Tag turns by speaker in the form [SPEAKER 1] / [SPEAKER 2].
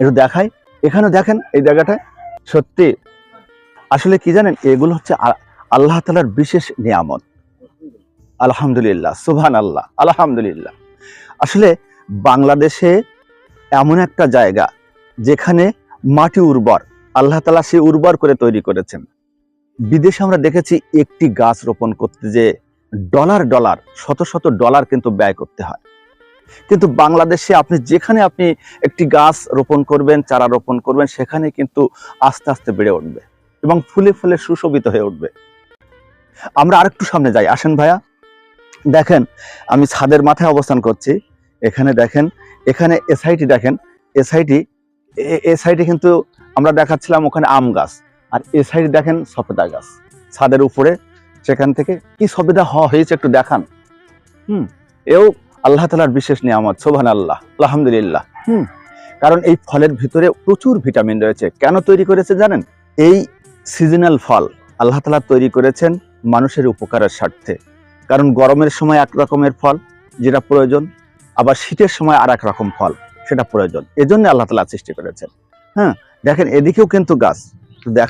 [SPEAKER 1] একটু দেখাই। এখানে দেখেন এই জায়গাটায় সত্যি আসলে কি জানেন, এগুলো হচ্ছে আল্লাহ তালার বিশেষ নিয়ামত। আলহামদুলিল্লাহ সুবহান আল্লাহ আলহামদুলিল্লাহ। আসলে বাংলাদেশে এমন একটা জায়গা যেখানে মাটি উর্বর, আল্লাহ তালা সে উর্বর করে তৈরি করেছেন। বিদেশে আমরা দেখেছি একটি গাছ রোপণ করতে যে ডলার ডলার, শত শত ডলার কিন্তু ব্যয় করতে হয়। কিন্তু বাংলাদেশে আপনি যেখানে আপনি একটি গাছ রোপণ করবেন, চারা রোপণ করবেন, সেখানে কিন্তু আস্তে আস্তে বেড়ে উঠবে এবং ফুলে ফুলে সুশোভিত হয়ে উঠবে। আমরা আরেকটু সামনে যাই। আসেন ভাইয়া। দেখেন, আমি ছাদের মাথায় অবস্থান করছি। এখানে দেখেন, এখানে এসআইটি দেখেন, এসআইটি, এ সাইডে কিন্তু আমরা দেখাচ্ছিলাম ওখানে আম গাছ। আর এ সাইডে দেখেন, সফেদা গাছ। ছাদের উপরে, সেখান থেকে কি সবেদা হওয়া হয়েছে একটু দেখান। হুম, এও আল্লাহ তালার বিশেষ নিয়ামত সোভান আল্লাহ আলহামদুলিল্লাহ। হুম, কারণ এই ফলের ভিতরে প্রচুর ভিটামিন রয়েছে। কেন তৈরি করেছে জানেন? এই সিজনাল ফল আল্লাহ তালা তৈরি করেছেন মানুষের উপকারের স্বার্থে। কারণ গরমের সময় এক রকমের ফল যেটা প্রয়োজন, আবার শীতের সময় আর এক রকম ফল সেটা প্রয়োজন। এজন্য আল্লাহ তালা সৃষ্টি করেছেন। হ্যাঁ দেখেন এদিকেও কিন্তু গাছ। দেখ